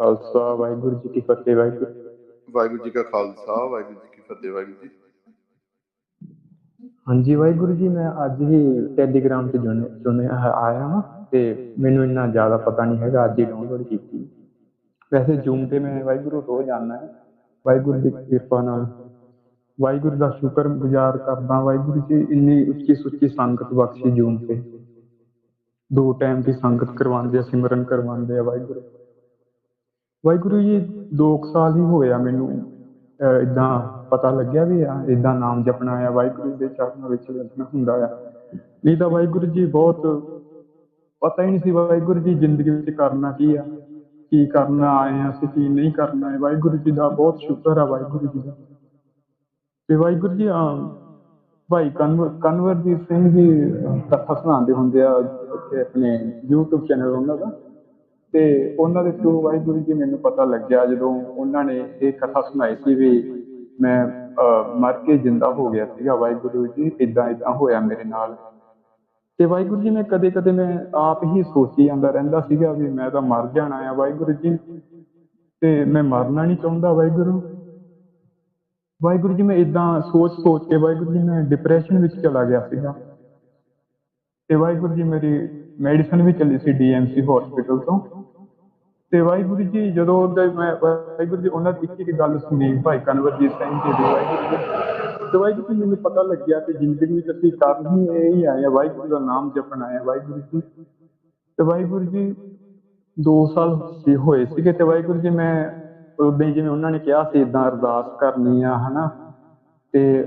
ਖਾਲਸਾ ਵਾਹਿਗੁਰੂ ਜੀ ਕੀ ਫਤਿਹ ਵਾਹਿਗੁਰੂ ਵਾਹਿਗੁਰੂ ਜੀ ਕਾ ਖਾਲਸਾ ਵਾਹਿਗੁਰੂ ਜੀ ਕੀ ਫਤਿਹ ਵਾਹਿਗੁਰੂ ਜੀ ਹਾਂਜੀ ਵਾਹਿਗੁਰੂ ਜੀ ਮੈਂ ਅੱਜ ਹੀ ਟੈਲੀਗ੍ਰਾਮ ਤੇ ਹੈ- ਆਇਆ ਹਾਂ ਤੇ ਮੈਨੂੰ ਇੰਨਾ ਜ਼ਿਆਦਾ ਪਤਾ ਨਹੀਂ ਹੈਗਾ ਅੱਜ ਹੀ ਡਾਊਨਲੋਡ ਕੀਤੀ। ਵੈਸੇ ਜੂਮ ਤੇ ਮੈਂ ਵਾਹਿਗੁਰੂ ਰੋਜ਼ ਆਉਂਦਾ ਹੈ ਵਾਹਿਗੁਰੂ ਦੀ ਕਿਰਪਾ ਨਾਲ। ਵਾਹਿਗੁਰੂ ਦਾ ਸ਼ੁਕਰ ਗੁਜ਼ਾਰ ਕਰਦਾ ਵਾਹਿਗੁਰੂ ਜੀ ਇੰਨੀ ਉੱਚੀ ਸੁੱਚੀ ਸੰਗਤ ਬਖਸ਼ੀ ਜੂਮ ਤੇ। ਦੋ ਟਾਈਮ ਦੀ ਸੰਗਤ ਕਰਵਾਉਂਦੇ ਆ ਸਿਮਰਨ ਕਰਵਾਉਂਦੇ ਆ ਵਾਹਿਗੁਰੂ। ਵਾਹਿਗੁਰੂ ਜੀ 2 ਸਾਲ ਹੀ ਹੋਇਆ ਮੈਨੂੰ ਇਦਾਂ ਪਤਾ ਲੱਗਿਆ ਵੀ ਆ ਇਦਾਂ ਨਾਮ ਜਪਣਾ ਆ ਵਾਹਿਗੁਰੂ ਦੇ ਚਰਨਾਂ ਵਿੱਚ ਲੱਗਣਾ ਹੁੰਦਾ ਆ। ਨਹੀਂ ਤਾਂ ਵਾਹਿਗੁਰੂ ਜੀ ਬਹੁਤ ਪਤਾ ਹੀ ਨਹੀਂ ਸੀ ਵਾਹਿਗੁਰੂ ਜੀ ਜ਼ਿੰਦਗੀ ਵਿੱਚ ਕਰਨਾ ਕੀ ਆ ਕੀ ਕਰਨਾ ਆਏ ਆ ਅਸੀਂ ਕੀ ਨਹੀਂ ਕਰਨਾ ਹੈ ਵਾਹਿਗੁਰੂ ਜੀ ਦਾ ਬਹੁਤ ਸ਼ੁਕਰ ਆ ਵਾਹਿਗੁਰੂ ਜੀ ਦਾ। ਤੇ ਵਾਹਿਗੁਰੂ ਜੀ ਅਮ, ਭਾਈ ਕਨਵਰ ਕਨਵਰਜੀਤ ਸਿੰਘ ਜੀ ਅਮ, ਕਥਾ ਸੁਣਾਉਂਦੇ ਹੁੰਦੇ ਆ ਇੱਥੇ ਆਪਣੇ YouTube ਚੈਨਲ ਉਹਨਾਂ ਦਾ। ਤੇ ਉਹਨਾਂ ਦੇ ਥਰੂ ਵਾਹਿਗੁਰੂ ਜੀ ਮੈਨੂੰ ਪਤਾ ਲੱਗਿਆ ਜਦੋਂ ਉਹਨਾਂ ਨੇ ਇਹ ਕਥਾ ਸੁਣਾਈ ਸੀ ਵੀ ਮੈਂ ਮਰ ਕੇ ਜਿੰਦਾ ਹੋ ਗਿਆ ਸੀਗਾ ਵਾਹਿਗੁਰੂ ਜੀ ਇਦਾਂ ਇਦਾਂ ਹੋਇਆ ਮੇਰੇ ਨਾਲ। ਤੇ ਵਾਹਿਗੁਰੂ ਜੀ, ਮੈਂ ਕਦੇ ਕਦੇ ਮੈਂ ਆਪ ਹੀ ਸੋਚੀ ਜਾਂਦਾ ਰਹਿੰਦਾ ਸੀਗਾ ਵੀ ਮੈਂ ਤਾਂ ਮਰ ਜਾਣਾ ਆ ਵਾਹਿਗੁਰੂ ਜੀ। ਤੇ ਮੈਂ ਮਰਨਾ ਨਹੀਂ ਚਾਹੁੰਦਾ ਵਾਹਿਗੁਰੂ। ਵਾਹਿਗੁਰੂ ਜੀ, ਮੈਂ ਇਦਾਂ ਸੋਚ ਸੋਚ ਕੇ ਵਾਹਿਗੁਰੂ ਜੀ, ਮੈਂ ਡਿਪਰੈਸ਼ਨ ਵਿੱਚ ਚਲਾ ਗਿਆ ਸੀਗਾ। ਤੇ ਵਾਹਿਗੁਰੂ ਜੀ, ਮੇਰੀ ਮੈਡੀਸਨ ਵੀ ਚੱਲੀ ਸੀ ਡੀਐਮਸੀ ਹਸਪੀਟਲ ਤੋਂ। ਤੇ ਵਾਹਿਗੁਰੂ ਜੀ, ਜਦੋਂ ਉਹਦਾ ਮੈਂ ਵਾਹਿਗੁਰੂ ਜੀ, ਉਹਨਾਂ ਦੀ ਇੱਕ ਗੱਲ ਸੁਣੀ, ਭਾਈ ਕਨਵਰਜੀਤ ਸਿੰਘ ਜੀ ਦੀ ਵਾਹਿਗੁਰੂ ਜੀ। ਤੇ ਵਾਹਿਗੁਰੂ ਜੀ, ਮੈਨੂੰ ਪਤਾ ਲੱਗਿਆ ਕਿ ਜ਼ਿੰਦਗੀ ਵਿੱਚ ਅਸੀਂ ਕਰਨ ਹੀ ਇਹ ਹੀ ਆਏ ਵਾਹਿਗੁਰੂ ਦਾ ਨਾਮ ਜਪਣ ਆਏ ਵਾਹਿਗੁਰੂ ਜੀ। ਤੇ ਵਾਹਿਗੁਰੂ ਜੀ 2 ਸਾਲ ਸੀ ਹੋਏ ਸੀਗੇ ਤੇ ਵਾਹਿਗੁਰੂ ਜੀ, ਮੈਂ ਉਦੋਂ ਹੀ ਜਿਵੇਂ ਉਹਨਾਂ ਨੇ ਕਿਹਾ ਸੀ ਇਦਾਂ ਅਰਦਾਸ ਕਰਨੀ ਆ, ਹਨਾ। ਤੇ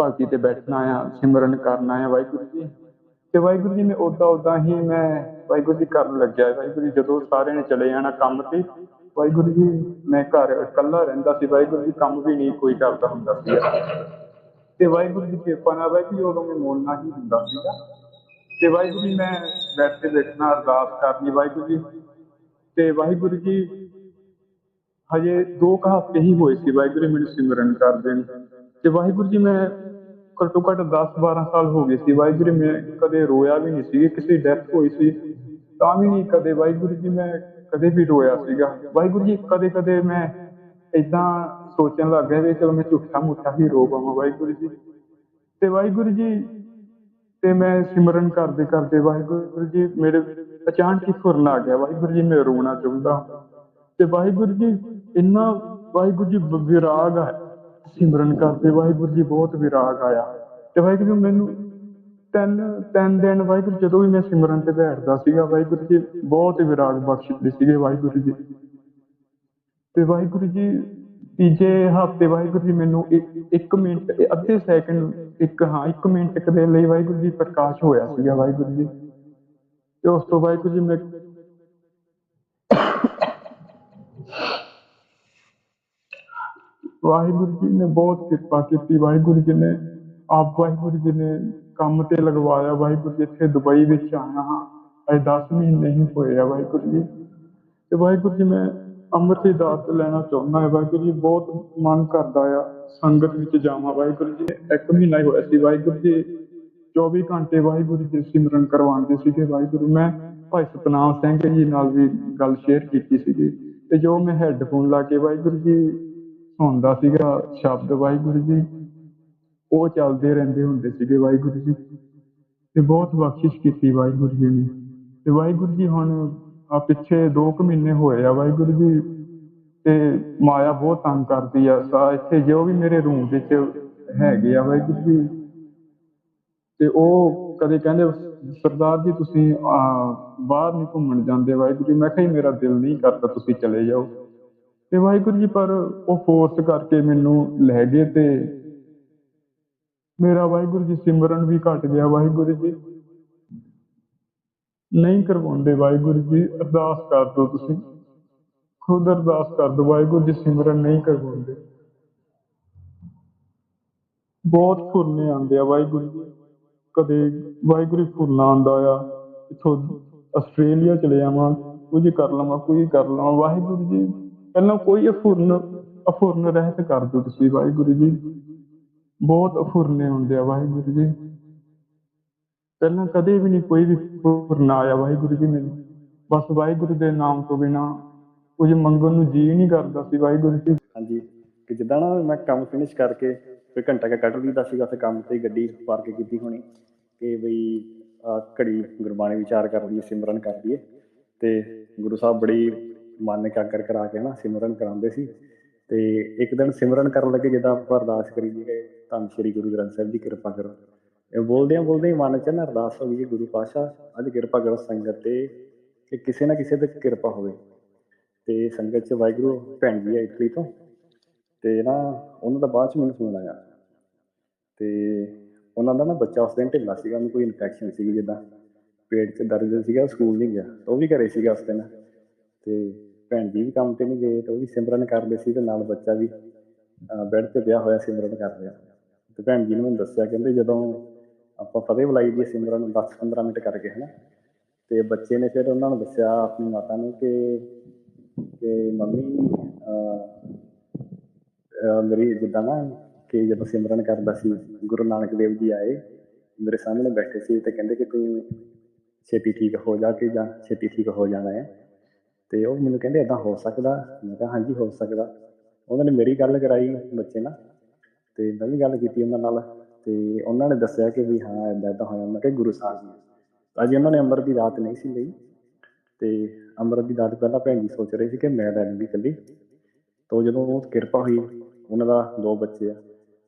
ਭਗਤੀ ਤੇ ਬੈਠਣਾ ਆ, ਸਿਮਰਨ ਕਰਨਾ ਆ, ਵਾਹਿਗੁਰੂ ਜੀ। ਤੇ ਵਾਹਿਗੁਰੂ ਜੀ ਨੇ ਉਦਾਂ ਉਦਾਂ ਹੀ ਮੈਂ ਵਾਹਿਗੁਰੂ ਜੀ ਕਰਨ ਲੱਗਿਆ ਵਾਹਿਗੁਰੂ ਜੀ ਜਦੋਂ ਸਾਰਿਆਂ ਨੇ ਚਲੇ ਜਾਣਾ ਕੰਮ ਤੇ ਵਾਹਿਗੁਰੂ ਜੀ ਮੈਂ ਘਰ ਇਕੱਲਾ ਰਹਿੰਦਾ ਸੀ ਵਾਹਿਗੁਰੂ ਜੀ ਕੰਮ ਵੀ ਨਹੀਂ ਕੋਈ ਕਰਦਾ ਹੁੰਦਾ ਸੀ ਤੇ ਵਾਹਿਗੁਰੂ ਜੀ ਕਿਰਪਾ ਨਾਲ ਵਾਹਿਗੁਰੂ ਜੀ ਉਦੋਂ ਮੈਂ ਮੋੜਨਾ ਹੀ ਹੁੰਦਾ ਸੀਗਾ ਤੇ ਵਾਹਿਗੁਰੂ ਜੀ ਮੈਂ ਬੈਠ ਕੇ ਦੇਖਣਾ ਅਰਦਾਸ ਕਰਨੀ ਵਾਹਿਗੁਰੂ ਜੀ ਤੇ ਵਾਹਿਗੁਰੂ ਜੀ ਹਜੇ ਦੋ ਕੁ ਹਫ਼ਤੇ ਹੀ ਹੋਏ ਸੀ ਵਾਹਿਗੁਰੂ ਜੀ ਮੈਨੂੰ ਸਿਮਰਨ ਕਰਦੇ ਨੇ ਤੇ ਵਾਹਿਗੁਰੂ ਜੀ ਮੈਂ ਘੱਟੋ ਘੱਟ 10 12 ਸਾਲ ਹੋ ਗਏ ਸੀ। ਵਾਹਿਗੁਰੂ ਜੀ ਮੈਂ ਕਦੇ ਰੋਇਆ ਵੀ ਨਹੀਂ ਸੀ ਕਿਸੇ ਡੈਥ ਹੋਈ ਸੀ, ਤਾਂ ਵੀ ਨਹੀਂ ਕਦੇ। ਵਾਹਿਗੁਰੂ ਜੀ, ਮੈਂ ਕਦੇ ਵੀ ਰੋਇਆ ਸੀਗਾ। ਵਾਹਿਗੁਰੂ ਜੀ, ਕਦੇ ਕਦੇ ਮੈਂ ਇਦਾਂ ਸੋਚਣ ਲੱਗ ਗਿਆ ਵੀ ਚਲੋ ਮੈਂ ਝੂਠਾ ਮੂਠਾ ਹੀ ਰੋ ਪਾਵਾਂ, ਵਾਹਿਗੁਰੂ ਜੀ। ਤੇ ਵਾਹਿਗੁਰੂ ਜੀ, ਤੇ ਮੈਂ ਸਿਮਰਨ ਕਰਦੇ ਕਰਦੇ ਵਾਹਿਗੁਰੂ ਜੀ, ਮੇਰੇ ਅਚਾਨਕ ਹੀ ਫੁਰਨ ਆ ਗਿਆ। ਵਾਹਿਗੁਰੂ ਜੀ, ਮੈਂ ਰੋਣਾ ਚਾਹੁੰਦਾ ਤੇ ਵਾਹਿਗੁਰੂ ਜੀ, ਇੰਨਾ ਵਾਹਿਗੁਰੂ ਜੀ ਵਿਰਾਗ ਹੈ ਸਿਮਰਨ ਕਰਦੇ। ਵਾਹਿਗੁਰੂ ਜੀ ਬਹੁਤ ਵਿਰਾਗ ਆਇਆ ਤੇ ਵਾਹਿਗੁਰੂ ਜੀ ਮੈਨੂੰ ਤਿੰਨ ਤਿੰਨ ਦਿਨ ਵਾਹਿਗੁਰੂ ਜਦੋਂ ਵੀ ਮੈਂ ਸਿਮਰਨ ਤੇ ਬੈਠਦਾ ਸੀਗਾ, ਵਾਹਿਗੁਰੂ ਜੀ ਬਹੁਤ ਵਿਰਾਗ ਬਖਸ਼ਦੇ ਸੀਗੇ ਵਾਹਿਗੁਰੂ ਜੀ। ਤੇ ਵਾਹਿਗੁਰੂ ਜੀ ਤੀਜੇ ਹਫ਼ਤੇ ਵਾਹਿਗੁਰੂ ਜੀ ਮੈਨੂੰ ਇੱਕ- ਮਿੰਟ, ਅੱਧੇ ਸੈਕਿੰਡ, ਇੱਕ, ਹਾਂ, ਇੱਕ ਮਿੰਟ ਇੱਕ ਦੇ ਲਈ ਵਾਹਿਗੁਰੂ ਜੀ ਪ੍ਰਕਾਸ਼ ਹੋਇਆ ਸੀਗਾ ਵਾਹਿਗੁਰੂ ਜੀ। ਤੇ ਉਸ ਤੋਂ ਵਾਹਿਗੁਰੂ ਜੀ ਮੈਂ ਵਾਹਿਗੁਰੂ ਜੀ ਨੇ ਬਹੁਤ ਕਿਰਪਾ ਕੀਤੀ ਵਾਹਿਗੁਰੂ ਜੀ ਨੇ ਆਪ ਵਾਹਿਗੁਰੂ ਜੀ ਨੇ ਕੰਮ ਤੇ ਲਗਵਾਇਆ ਵਾਹਿਗੁਰੂ ਜੀ ਇੱਥੇ ਦੁਬਈ ਵਿੱਚ ਆਇਆ ਹਾਂ ਅਜੇ 10 ਮਹੀਨੇ ਹੀ ਹੋਏ ਆ ਵਾਹਿਗੁਰੂ ਜੀ ਤੇ ਵਾਹਿਗੁਰੂ ਜੀ ਮੈਂ ਅੰਮ੍ਰਿਤ ਦੀ ਦਾਤ ਲੈਣਾ ਚਾਹੁੰਦਾ ਹਾਂ ਵਾਹਿਗੁਰੂ ਜੀ ਬਹੁਤ ਮਨ ਕਰਦਾ ਆ ਸੰਗਤ ਵਿੱਚ ਜਾਵਾਂ ਵਾਹਿਗੁਰੂ ਜੀ ਇੱਕ ਮਹੀਨਾ ਹੀ ਹੋਇਆ ਸੀ ਵਾਹਿਗੁਰੂ ਜੀ 24 ਘੰਟੇ ਵਾਹਿਗੁਰੂ ਜੀ ਸਿਮਰਨ ਕਰਵਾਉਂਦੇ ਸੀਗੇ ਵਾਹਿਗੁਰੂ ਮੈਂ ਭਾਈ ਸਤਨਾਮ ਸਿੰਘ ਜੀ ਨਾਲ ਵੀ ਗੱਲ ਸ਼ੇਅਰ ਕੀਤੀ ਸੀਗੀ ਤੇ ਜੋ ਮੈਂ ਹੈੱਡਫੋਨ ਲਾ ਕੇ ਵਾਹਿਗੁਰੂ ਜੀ ਹੁੰਦਾ ਸੀਗਾ ਸ਼ਬਦ ਵਾਹਿਗੁਰੂ ਜੀ। ਉਹ ਚੱਲਦੇ ਰਹਿੰਦੇ ਹੁੰਦੇ ਸੀਗੇ ਵਾਹਿਗੁਰੂ ਜੀ। ਤੇ ਬਹੁਤ ਬਖਸ਼ਿਸ਼ ਕੀਤੀ ਵਾਹਿਗੁਰੂ ਜੀ ਨੇ। ਤੇ ਵਾਹਿਗੁਰੂ ਜੀ ਹੁਣ ਆ ਪਿੱਛੇ 2 ਕੁ ਮਹੀਨੇ ਹੋਏ ਆ ਵਾਹਿਗੁਰੂ ਜੀ। ਤੇ ਮਾਇਆ ਬਹੁਤ ਤੰਗ ਕਰਦੀ ਆ। ਸਾ ਇੱਥੇ ਜੋ ਵੀ ਮੇਰੇ ਰੂਮ ਵਿੱਚ ਹੈਗੇ ਆ ਵਾਹਿਗੁਰੂ ਜੀ। ਤੇ ਉਹ ਕਦੇ ਕਹਿੰਦੇ ਸਰਦਾਰ ਜੀ ਤੁਸੀਂ ਅਹ, ਬਾਹਰ ਨਹੀਂ ਘੁੰਮਣ ਜਾਂਦੇ ਵਾਹਿਗੁਰੂ ਜੀ। ਮੈਂ ਕਿਹਾ ਜੀ, ਮੇਰਾ ਦਿਲ ਨਹੀਂ ਕਰਦਾ ਤੁਸੀਂ ਚਲੇ ਜਾਓ। ਤੇ ਵਾਹਿਗੁਰੂ ਜੀ, ਪਰ ਉਹ ਫੋਰਸ ਕਰਕੇ ਮੈਨੂੰ ਲੈ ਗਏ ਤੇ ਮੇਰਾ ਵਾਹਿਗੁਰੂ ਜੀ ਸਿਮਰਨ ਵੀ ਘਟ ਗਿਆ। ਵਾਹਿਗੁਰੂ ਜੀ, ਨਹੀਂ ਕਰਵਾਉਂਦੇ ਵਾਹਿਗੁਰੂ ਜੀ, ਅਰਦਾਸ ਕਰ ਦੋ ਤੁਸੀਂ। ਖੁਦ ਅਰਦਾਸ ਕਰ ਦੋ ਵਾਹਿਗੁਰੂ ਜੀ ਸਿਮਰਨ ਨਹੀਂ ਕਰਵਾਉਂਦੇ। ਬਹੁਤ ਫੁਰਨੇ ਆਉਂਦੇ ਆ ਵਾਹਿਗੁਰੂ ਜੀ। ਕਦੇ ਵਾਹਿਗੁਰੂ ਫੁਰਨਾ ਆਉਂਦਾ ਆ, ਇੱਥੋਂ ਆਸਟ੍ਰੇਲੀਆ ਚਲੇ ਜਾਵਾਂ ਕੁਝ ਕਰ ਲਵਾਂ, ਕੁਝ ਕਰ ਲਵਾਂ। ਵਾਹਿਗੁਰੂ ਜੀ ਪਹਿਲਾਂ ਕੋਈ ਅਫੁਰਨ ਅਫੁਰਨ ਰਹਿਤ ਕਰ ਦਿਓ ਤੁਸੀਂ ਵਾਹਿਗੁਰੂ ਜੀ। ਬਹੁਤ ਅਫੁਰਨੇ ਹੁੰਦੇ ਆ ਵਾਹਿਗੁਰੂ ਜੀ। ਪਹਿਲਾਂ ਕਦੇ ਵੀ ਨਹੀਂ ਕੋਈ ਵੀ ਫੁਰਨਾ ਆਇਆ ਵਾਹਿਗੁਰੂ ਜੀ ਮੈਨੂੰ। ਬਸ ਵਾਹਿਗੁਰੂ ਦੇ ਨਾਮ ਤੋਂ ਬਿਨਾ ਕੁਝ ਮੰਗਣ ਨੂੰ ਜੀ ਨਹੀਂ ਕਰਦਾ ਸੀ ਵਾਹਿਗੁਰੂ ਜੀ। ਹਾਂਜੀ ਕਿ ਜਿੱਦਾਂ ਨਾ ਮੈਂ ਕੰਮ ਫਿਨਿਸ਼ ਕਰਕੇ ਫਿਰ ਘੰਟਾ ਕੁ ਕੱਢ ਲਈਦਾ ਸੀਗਾ, ਉੱਥੇ ਕੰਮ ਤੇ ਗੱਡੀ ਪਾਰਕ ਕੀਤੀ ਹੋਣੀ ਕਿ ਬਈ ਘੜੀ ਗੁਰਬਾਣੀ ਵਿਚਾਰ ਕਰ ਲਈਏ, ਸਿਮਰਨ ਕਰ ਲਈਏ। ਤੇ ਗੁਰੂ ਸਾਹਿਬ ਬੜੀ ਮਨ ਇਕਾਗਰ ਕਰਾ ਕੇ ਨਾ ਸਿਮਰਨ ਕਰਾਉਂਦੇ ਸੀ ਤੇ ਇੱਕ ਦਿਨ ਸਿਮਰਨ ਕਰਨ ਲੱਗੇ ਜਿੱਦਾਂ ਆਪਾਂ ਅਰਦਾਸ ਕਰੀ ਜੀ ਗਏ ਧੰਨ ਸ਼੍ਰੀ ਗੁਰੂ ਗ੍ਰੰਥ ਸਾਹਿਬ ਜੀ, ਕਿਰਪਾ ਕਰੋ। ਇਹ ਬੋਲਦਿਆਂ ਬੋਲਦਿਆਂ ਹੀ ਮਨ ਚ ਨਾ ਅਰਦਾਸ ਹੋ ਗਈ ਗੁਰੂ ਪਾਤਸ਼ਾਹ, ਅੱਜ ਕਿਰਪਾ ਕਰੋ ਸੰਗਤ ਤੇ ਕਿ ਕਿਸੇ ਨਾ ਕਿਸੇ ਤੇ ਕਿਰਪਾ ਹੋਵੇ। ਤੇ ਸੰਗਤ ਚ ਵਾਹਿਗੁਰੂ ਭੈਣ ਜੀ ਆ ਇਟਲੀ ਤੋਂ ਤੇ ਨਾ ਉਹਨਾਂ ਦਾ ਬਾਅਦ ਚ ਮੈਨੂੰ ਫੋਨ ਆਇਆ। ਤੇ ਉਹਨਾਂ ਦਾ ਨਾ ਬੱਚਾ ਉਸ ਦਿਨ ਢਿੱਲਾ ਸੀਗਾ, ਉਹਨੂੰ ਕੋਈ ਇਨਫੈਕਸ਼ਨ ਸੀਗੀ ਜਿੱਦਾਂ, ਪੇਟ 'ਚ ਦਰਦ ਸੀਗਾ ਸਕੂਲ ਨਹੀਂ ਗਿਆ, ਉਹ ਵੀ ਘਰੇ ਸੀਗਾ ਉਸ ਦਿਨ। ਤੇ ਭੈਣ ਜੀ ਵੀ ਕੰਮ ਤੇ ਨਹੀਂ ਗਏ ਤੇ ਉਹ ਵੀ ਸਿਮਰਨ ਕਰਦੇ ਸੀ ਤੇ ਨਾਲ ਬੱਚਾ ਵੀ ਬੈੱਡ ਤੇ ਪਿਆ ਹੋਇਆ ਸਿਮਰਨ ਕਰ ਰਿਹਾ। ਤੇ ਭੈਣ ਜੀ ਨੇ ਮੈਨੂੰ ਦੱਸਿਆ ਕਹਿੰਦੇ ਜਦੋਂ ਆਪਾਂ ਫਤਿਹ ਬੁਲਾਈ ਦੀ ਸਿਮਰਨ 10-15 ਮਿੰਟ ਕਰਕੇ ਹਨਾ? ਤੇ ਬੱਚੇ ਨੇ ਫਿਰ ਉਹਨਾਂ ਨੂੰ ਦੱਸਿਆ ਆਪਣੀ ਮਾਤਾ ਨੂੰ ਕਿ ਕਿ ਮੰਮੀ ਅਹ, ਮੇਰੀ ਜਿੱਦਾਂ ਨਾ ਕਿ ਜਦੋਂ ਸਿਮਰਨ ਕਰਦਾ ਸੀ ਗੁਰੂ ਨਾਨਕ ਦੇਵ ਜੀ ਆਏ ਮੇਰੇ ਸਾਹਮਣੇ ਬੈਠੇ ਸੀ ਤੇ ਕਹਿੰਦੇ ਕਿ ਤੂੰ ਛੇਤੀ ਠੀਕ ਹੋ ਜਾ ਕੇ ਜਾਂ ਛੇਤੀ ਠੀਕ ਹੋ ਜਾਣਾ ਹੈ। ਤੇ ਉਹ ਮੈਨੂੰ ਕਹਿੰਦੇ ਇਦਾਂ ਹੋ ਸਕਦਾ। ਮੈਂ ਕਿਹਾ, ਹਾਂਜੀ, ਹੋ ਸਕਦਾ। ਉਹਨਾਂ ਨੇ ਮੇਰੀ ਗੱਲ ਕਰਾਈ ਬੱਚੇ ਨਾਲ ਤੇ ਮੈਂ ਵੀ ਗੱਲ ਕੀਤੀ ਉਹਨਾਂ ਨਾਲ ਤੇ ਉਹਨਾਂ ਨੇ ਦੱਸਿਆ ਕਿ ਵੀ ਹਾਂ ਇਦਾਂ ਇਦਾਂ ਹੋਇਆ। ਮੈਂ ਕਿਹਾ, ਗੁਰੂ ਸਾਹਿਬ ਜੀ, ਅਜੇ ਉਹਨਾਂ ਨੇ ਅੰਮ੍ਰਿਤ ਦੀ ਰਾਤ ਨਹੀਂ ਸੀ ਲਈ ਤੇ ਅੰਮ੍ਰਿਤ ਦੀ ਦਾਤ ਪਹਿਲਾਂ ਭੈਣ ਜੀ ਸੋਚ ਰਹੇ ਸੀ ਕਿ ਮੈਂ ਲੈ ਲੂੰਗੀ ਇਕੱਲੀ। ਤੋਂ ਜਦੋਂ ਉਹ ਕਿਰਪਾ ਹੋਈ, ਉਹਨਾਂ ਦਾ ਦੋ ਬੱਚੇ ਆ,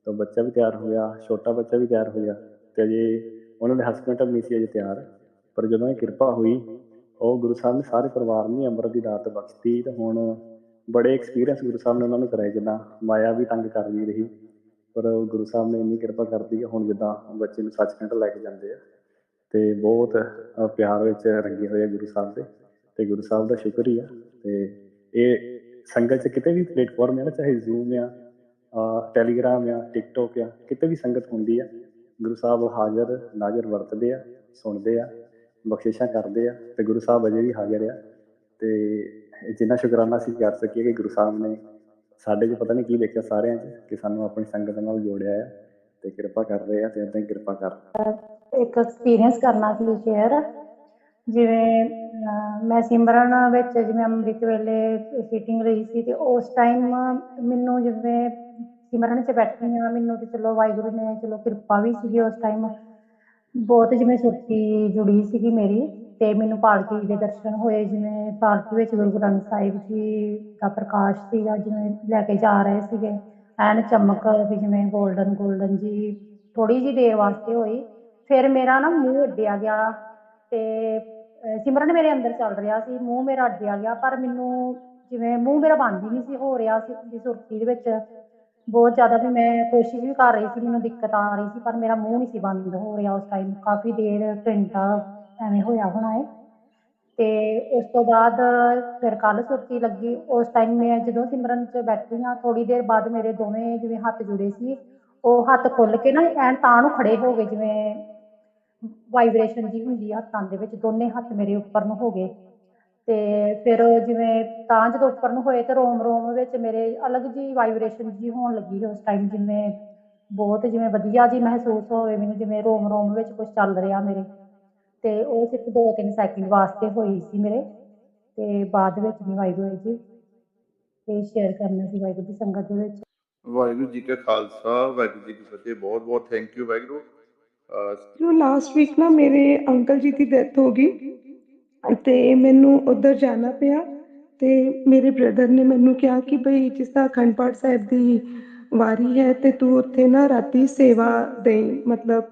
ਤਾਂ ਬੱਚਾ ਵੀ ਤਿਆਰ ਹੋ ਗਿਆ, ਛੋਟਾ ਬੱਚਾ ਵੀ ਤਿਆਰ ਹੋ ਗਿਆ ਤੇ ਅਜੇ ਉਹਨਾਂ ਦੇ ਹਸਬੰਡ ਨਹੀਂ ਸੀ ਅਜੇ ਤਿਆਰ। ਪਰ ਜਦੋਂ ਇਹ ਕਿਰਪਾ ਹੋਈ ਉਹ ਗੁਰੂ ਸਾਹਿਬ ਨੇ ਸਾਰੇ ਪਰਿਵਾਰ ਨੂੰ ਹੀ ਅੰਮ੍ਰਿਤ ਦੀ ਦਾਤ ਬਖਸ਼ਤੀ ਤੇ ਹੁਣ ਬੜੇ ਐਕਸਪੀਰੀਅੰਸ ਗੁਰੂ ਸਾਹਿਬ ਨੇ ਉਹਨਾਂ ਨੂੰ ਕਰਾਏ, ਜਿੱਦਾਂ ਮਾਇਆ ਵੀ ਤੰਗ ਕਰ ਨਹੀਂ ਰਹੀ, ਪਰ ਗੁਰੂ ਸਾਹਿਬ ਨੇ ਇੰਨੀ ਕਿਰਪਾ ਕਰਤੀ ਕਿ ਹੁਣ ਜਿੱਦਾਂ ਬੱਚੇ ਨੂੰ ਸੱਚਖੰਡ ਲੈ ਕੇ ਜਾਂਦੇ ਆ ਤੇ ਬਹੁਤ ਪਿਆਰ ਵਿੱਚ ਰੰਗੇ ਹੋਏ ਆ ਗੁਰੂ ਸਾਹਿਬ ਦੇ, ਤੇ ਗੁਰੂ ਸਾਹਿਬ ਦਾ ਸ਼ੁਕਰ ਹੀ ਆ, ਤੇ ਇਹ ਸੰਗਤ ਚ ਕਿਤੇ ਵੀ ਪਲੇਟਫਾਰਮ ਹੈ ਨਾ, ਚਾਹੇ ਜ਼ੂਮ ਆ ਟੈਲੀਗ੍ਰਾਮ ਆ ਟਿਕਟੋਕ ਆ, ਕਿਤੇ ਵੀ ਸੰਗਤ ਹੁੰਦੀ ਆ, ਗੁਰੂ ਸਾਹਿਬ ਹਾਜ਼ਰ ਨਾਜ਼ਰ ਵਰਤਦੇ ਆ, ਸੁਣਦੇ ਆ ਬਖਸ਼ਿਸ਼ਾਂ ਕਰਦੇ ਆ ਤੇ ਗੁਰੂ ਸਾਹਿਬ ਅਜੇ ਵੀ ਹਾਜ਼ਰ ਆ ਤੇ ਜਿੰਨਾ ਸ਼ੁਕਰਾਨਾ ਅਸੀਂ ਕਰ ਸਕੀਏ ਕਿ ਗੁਰੂ ਸਾਹਿਬ ਨੇ ਸਾਡੇ 'ਚ ਪਤਾ ਨਹੀਂ ਕੀ ਦੇਖਿਆ ਸਾਰਿਆਂ 'ਚ ਕਿ ਸਾਨੂੰ ਆਪਣੀ ਸੰਗਤ ਨਾਲ ਜੋੜਿਆ ਆ ਤੇ ਕਿਰਪਾ ਕਰ ਰਹੇ ਆ ਤੇ ਏਦਾਂ ਹੀ ਕਿਰਪਾ ਕਰ ਇੱਕ ਐਕਸਪੀਰੀਅੰਸ ਕਰਨਾ ਸੀ ਸ਼ੇਅਰ ਜਿਵੇਂ ਮੈਂ ਸਿਮਰਨ ਵਿੱਚ ਜਿਵੇਂ ਅੰਮ੍ਰਿਤ ਵੇਲੇ ਸੀਟਿੰਗ ਰਹੀ ਸੀ ਤੇ ਉਸ ਟਾਈਮ ਮੈਨੂੰ ਜਿਵੇਂ ਸਿਮਰਨ 'ਚ ਬੈਠੀ ਹਾਂ ਮੈਨੂੰ ਤੇ ਚਲੋ ਵਾਹਿਗੁਰੂ ਨੇ ਚਲੋ ਕਿਰਪਾ ਵੀ ਸੀਗੀ ਉਸ ਟਾਈਮ ਬਹੁਤ ਜਿਵੇਂ ਸੁਰਤੀ ਜੁੜੀ ਸੀਗੀ ਮੇਰੀ ਤੇ ਮੈਨੂੰ ਪਾਲਕੀ ਦੇ ਦਰਸ਼ਨ ਹੋਏ, ਜਿਵੇਂ ਪਾਲਕੀ ਵਿੱਚ ਗੁਰੂ ਗ੍ਰੰਥ ਸਾਹਿਬ ਜੀ ਦਾ ਪ੍ਰਕਾਸ਼ ਸੀਗਾ, ਜਿਵੇਂ ਲੈ ਕੇ ਜਾ ਰਹੇ ਸੀਗੇ। ਐਨ ਚਮਕ ਵੀ ਜਿਵੇਂ 골ਡਨ 골ਡਨ ਜੀ ਥੋੜੀ ਜਿਹੀ ਦੇਰ ਵਾਸਤੇ ਹੋਈ। ਫਿਰ ਮੇਰਾ ਨਾ ਮੂੰਹ ਅੱਡਿਆ ਗਿਆ ਤੇ ਸਿਮਰਨ ਮੇਰੇ ਅੰਦਰ ਚੱਲ ਰਿਹਾ ਸੀ, ਮੂੰਹ ਮੇਰਾ ਅੱਡਿਆ ਗਿਆ, ਪਰ ਮੈਨੂੰ ਜਿਵੇਂ ਮੂੰਹ ਮੇਰਾ ਬੰਦ ਹੀ ਨਹੀਂ ਸੀ ਹੋ ਰਿਹਾ ਸੀ ਸੁਰਤੀ ਦੇ ਵਿੱਚ। ਬਹੁਤ ਜ਼ਿਆਦਾ ਵੀ ਮੈਂ ਕੋਸ਼ਿਸ਼ ਵੀ ਕਰ ਰਹੀ ਸੀ ਮੈਨੂੰ ਦਿੱਕਤ ਆ ਰਹੀ ਸੀ, ਪਰ ਮੇਰਾ ਮੂੰਹ ਨਹੀਂ ਸੀ ਬੰਦ ਹੋ ਰਿਹਾ ਉਸ ਟਾਈਮ ਕਾਫੀ ਦੇਰ ਘੰਟਾ ਐਵੇਂ ਹੋਇਆ ਹੋਣਾ ਹੈ ਤੇ ਉਸ ਤੋਂ ਬਾਅਦ ਫਿਰ ਕੱਲ ਸੁਰਤੀ ਲੱਗੀ। ਉਸ ਟਾਈਮ ਮੈਂ ਜਦੋਂ ਸਿਮਰਨ 'ਚ ਬੈਠੀ ਹਾਂ ਥੋੜੀ ਦੇਰ ਬਾਅਦ ਮੇਰੇ ਦੋਵੇਂ ਜਿਵੇਂ ਹੱਥ ਜੁੜੇ ਸੀ, ਉਹ ਹੱਥ ਖੁੱਲ ਕੇ ਨਾ ਐਨ ਤਾਂ ਨੂੰ ਖੜੇ ਹੋ ਗਏ, ਜਿਵੇਂ ਵਾਈਬ੍ਰੇਸ਼ਨ ਜੀ ਹੁੰਦੀ ਆ ਹੱਥਾਂ ਦੇ ਵਿੱਚ, ਦੋਨੇ ਹੱਥ ਮੇਰੇ ਉੱਪਰ ਨੂੰ ਹੋ ਗਏ। ਤੇ ਫਿਰ ਜਿਵੇਂ ਤਾਂ ਜਦੋਂ ਉੱਪਰ ਨੂੰ ਹੋਏ ਤੇ ਰੋਮ ਰੋਮ ਵਿੱਚ ਮੇਰੇ ਅਲੱਗ ਜੀ ਵਾਈਬ੍ਰੇਸ਼ਨ ਜੀ ਹੋਣ ਲੱਗੀ ਸੀ ਉਸ ਟਾਈਮ ਜਿਵੇਂ ਬਹੁਤ ਜਿਵੇਂ ਵਧੀਆ ਜੀ ਮਹਿਸੂਸ ਹੋਵੇ ਮੈਨੂੰ ਜਿਵੇਂ ਰੋਮ ਰੋਮ ਵਿੱਚ ਕੁਝ ਚੱਲ ਰਿਹਾ ਮੇਰੇ। ਤੇ ਉਹ ਸਿਰਫ 2-3 ਸੈਕਿੰਡ ਵਾਸਤੇ ਹੋਈ ਸੀ ਮੇਰੇ ਤੇ ਬਾਅਦ ਵਿੱਚ ਨਹੀਂ ਵਾਹਿਗੁਰੂ ਹੋਈ ਜੀ ਤੇ ਸ਼ੇਅਰ ਕਰਨਾ ਸੀ ਵਾਹਿਗੁਰੂ ਦੀ ਸੰਗਤ ਦੇ ਵਿੱਚ। ਵਾਹਿਗੁਰੂ ਜੀ ਕਾ ਖਾਲਸਾ ਵਾਹਿਗੁਰੂ ਜੀ ਕੀ ਫਤਿਹ ਬਹੁਤ ਬਹੁਤ ਥੈਂਕ ਯੂ ਵਾਹਿਗੁਰੂ ਜੋ ਲਾਸਟ ਵੀਕ ਨਾ ਮੇਰੇ ਅੰਕਲ ਜੀ ਦੀ ਡੈਥ ਹੋ ਗਈ। ਅਤੇ ਮੈਨੂੰ ਉੱਧਰ ਜਾਣਾ ਪਿਆ ਅਤੇ ਮੇਰੇ ਬ੍ਰਦਰ ਨੇ ਮੈਨੂੰ ਕਿਹਾ ਕਿ ਬਈ ਜਿਸ ਤਰ੍ਹਾਂ ਅਖੰਡ ਪਾਠ ਸਾਹਿਬ ਦੀ ਵਾਰੀ ਹੈ ਅਤੇ ਤੂੰ ਉੱਥੇ ਨਾ ਰਾਤੀ ਸੇਵਾ ਦੇਈ ਮਤਲਬ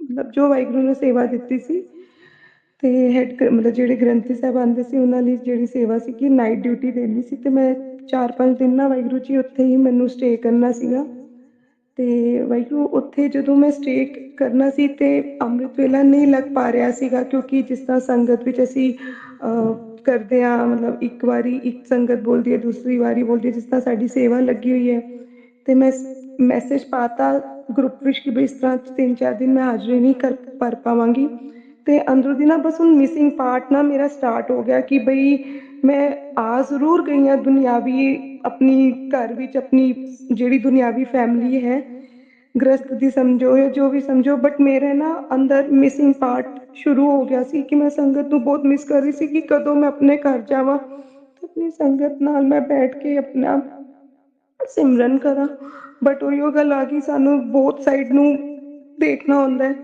ਮਤਲਬ ਜੋ ਵਾਹਿਗੁਰੂ ਨੇ ਸੇਵਾ ਦਿੱਤੀ ਸੀ ਅਤੇ ਹੈਡ ਮਤਲਬ ਜਿਹੜੇ ਗ੍ਰੰਥੀ ਸਾਹਿਬ ਆਉਂਦੇ ਸੀ ਉਹਨਾਂ ਲਈ ਜਿਹੜੀ ਸੇਵਾ ਸੀ ਕਿ ਨਾਈਟ ਡਿਊਟੀ ਦੇਣੀ ਸੀ ਅਤੇ ਮੈਂ 4-5 ਦਿਨ ਨਾ ਵਾਹਿਗੁਰੂ ਜੀ ਉੱਥੇ ਹੀ ਮੈਨੂੰ ਸਟੇਅ ਕਰਨਾ ਸੀਗਾ। ਤੇ ਵਾਹਿਗੁਰੂ, ਉੱਥੇ ਜਦੋਂ ਮੈਂ ਸਟੇ ਕਰਨਾ ਸੀ ਤੇ ਅੰਮ੍ਰਿਤ ਵੇਲਾ ਨਹੀਂ ਲੱਗ ਪਾ ਰਿਹਾ ਸੀਗਾ ਕਿਉਂਕਿ ਜਿਸ ਤਰ੍ਹਾਂ ਸੰਗਤ ਵਿੱਚ ਅਸੀਂ ਕਰਦੇ ਆ ਮਤਲਬ ਇੱਕ ਵਾਰੀ ਇੱਕ ਸੰਗਤ ਬੋਲਦੀ ਹੈ, ਦੂਸਰੀ ਵਾਰੀ ਬੋਲਦੀ ਹੈ, ਜਿਸ ਤਰ੍ਹਾਂ ਸਾਡੀ ਸੇਵਾ ਲੱਗੀ ਹੋਈ ਹੈ। ਤੇ ਮੈਂ ਮੈਸੇਜ ਪਾਤਾ ਗਰੁੱਪ ਵਿੱਚ ਕਿ ਬਈ ਇਸ ਤਰ੍ਹਾਂ ਤਿੰਨ ਚਾਰ ਦਿਨ ਮੈਂ ਹਾਜ਼ਰੀ ਨਹੀਂ ਕਰ ਕਰ ਪਾਵਾਂਗੀ। ਤੇ ਅੰਦਰੋਂ ਦੀ ਨਾ ਬਸ ਹੁਣ ਮਿਸਿੰਗ ਪਾਰਟ ਨਾ ਮੇਰਾ ਸਟਾਰਟ ਹੋ ਗਿਆ ਕਿ ਬਈ ਮੈਂ ਆ ਜ਼ਰੂਰ ਗਈ ਹਾਂ ਦੁਨਿਆਵੀ ਆਪਣੀ ਘਰ ਵਿੱਚ ਆਪਣੀ ਜਿਹੜੀ ਦੁਨਿਆਵੀ ਫੈਮਿਲੀ ਹੈ, ਗ੍ਰਸਤ ਦੀ ਸਮਝੋ ਜਾਂ ਜੋ ਵੀ ਸਮਝੋ ਬਟ ਮੇਰੇ ਨਾ ਅੰਦਰ ਮਿਸਿੰਗ ਪਾਰਟ ਸ਼ੁਰੂ ਹੋ ਗਿਆ ਸੀ ਕਿ ਮੈਂ ਸੰਗਤ ਨੂੰ ਬਹੁਤ ਮਿਸ ਕਰ ਰਹੀ ਸੀ ਕਿ ਕਦੋਂ ਮੈਂ ਆਪਣੇ ਘਰ ਜਾਵਾਂ ਆਪਣੀ ਸੰਗਤ ਨਾਲ ਮੈਂ ਬੈਠ ਕੇ ਆਪਣਾ ਸਿਮਰਨ ਕਰਾਂ। ਬਟ ਉਹੀਓ ਗੱਲ ਆ ਗਈ, ਸਾਨੂੰ ਬਹੁਤ ਸਾਈਡ ਨੂੰ ਦੇਖਣਾ ਹੁੰਦਾ ਹੈ।